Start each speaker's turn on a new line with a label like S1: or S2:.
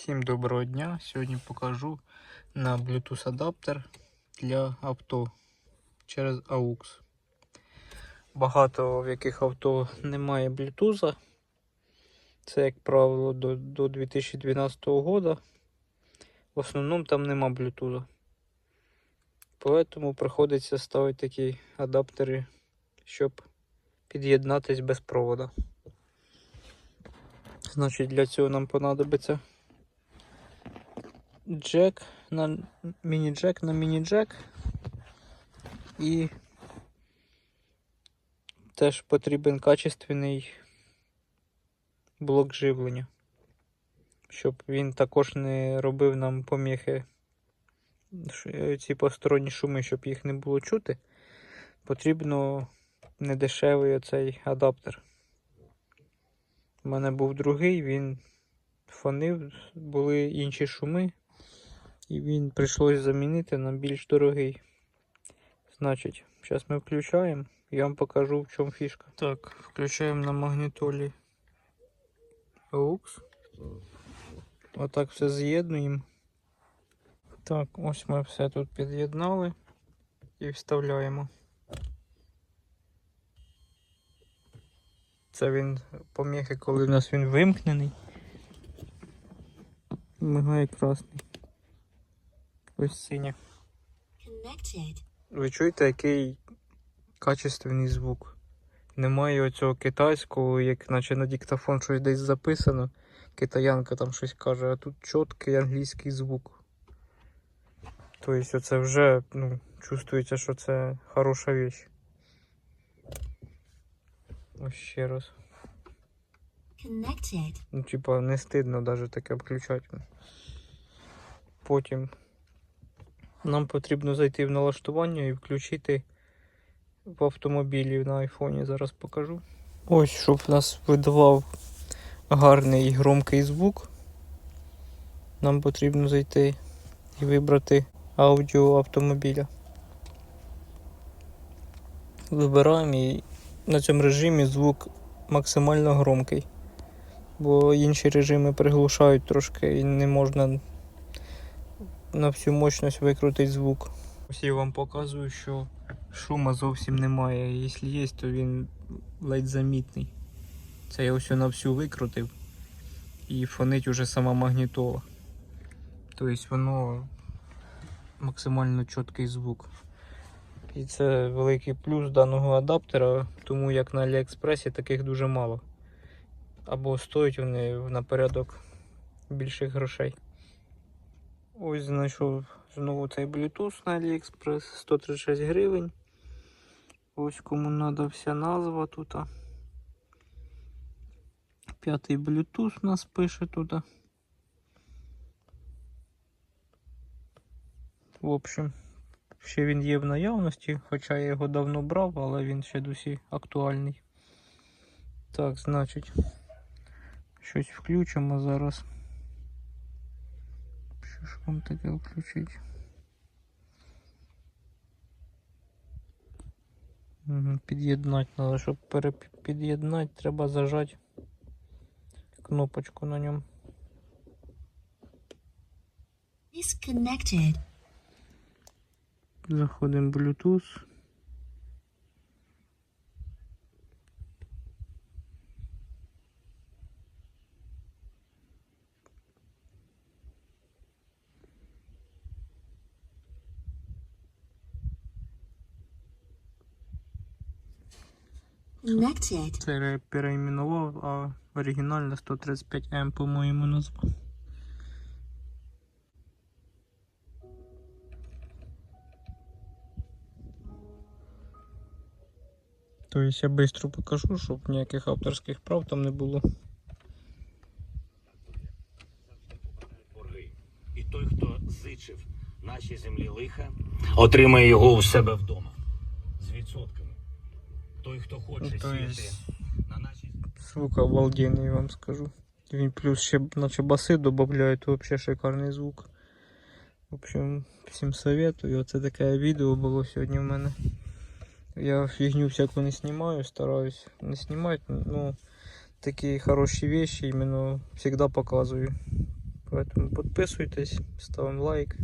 S1: Всім доброго дня! Сьогодні покажу на Bluetooth адаптер для авто через AUX. Багато в яких авто немає Bluetooth. Це, як правило, до, до 2012 року. В основному там нема Bluetooth. Тому приходиться ставити такі адаптери, щоб під'єднатись без провода. Значить, для цього нам понадобиться джек на міні-джек на міні-джек. І теж потрібен качественний блок живлення, щоб він також не робив нам поміхи. Ці посторонні шуми, щоб їх не було чути, потрібно недешевий оцей адаптер. У мене був другий, він фонив, були інші шуми, і він прийшлось замінити на більш дорогий. Значить, зараз ми включаємо, я вам покажу в чому фішка. Так, включаємо на магнітолі AUX. Отак все з'єднуємо. Так, ось ми все тут під'єднали і вставляємо. Це він поміхи, коли в нас він вимкнений. Мигає красний. Ось синя. Ви чуєте, який качественний звук? Немає оцього китайського, як наче на диктофон щось десь записано. Китаянка там щось каже, а тут чіткий англійський звук. Тобто оце вже ну, чувствується, що це хороша річ. Ось ще раз. Ну, типа, не стидно навіть таке включати. Потім нам потрібно зайти в налаштування і включити в автомобілі на айфоні. Зараз покажу. Ось, щоб нас видавав гарний і громкий звук. Нам потрібно зайти і вибрати аудіо автомобіля. Вибираємо і на цьому режимі звук максимально громкий бо інші режими приглушають трошки і не можна на всю мощність викрутити звук. Ось я вам показую, що шума зовсім немає. Якщо є, то він ледь замітний. Це я ось на всю викрутив і фонить уже сама магнітола. Тобто воно максимально чіткий звук. І це великий плюс даного адаптера, тому як на Аліекспресі таких дуже мало або стоять вони на порядок більших грошей. Ось знайшов знову цей Bluetooth на AliExpress 136 гривень. Ось кому треба вся назва тут. П'ятий Bluetooth нас пише тут. В общем, ще він є в наявності, хоча я його давно брав, але він ще досі актуальний. Так, значить. Щось включимо зараз. Вам таке включити? Угу, під'єднати треба, щоб під'єднати, треба зажати кнопочку на ньому.
S2: Disconnected.
S1: Заходимо в Bluetooth. Це я переіменував, а оригінально 135М, по-моєму, назва. Тобто я швидко покажу, щоб ніяких авторських прав там не було.
S3: І той, хто зичив нашій землі лиха, отримає його у себе вдома. Той, хто хоче
S1: Ну, то
S3: сіяти
S1: есть-
S3: на нашій
S1: Звук обалденный, я вам скажу. Він плюс ще наче баси додають, вообще шикарний звук. В общем, всім советую. Оце таке відео було сьогодні в мене. Я фігню всяку не знімаю, стараюсь не знімати, ну такі хороші вещи іменно завжди показую. Поэтому підписуйтесь, ставимо лайк.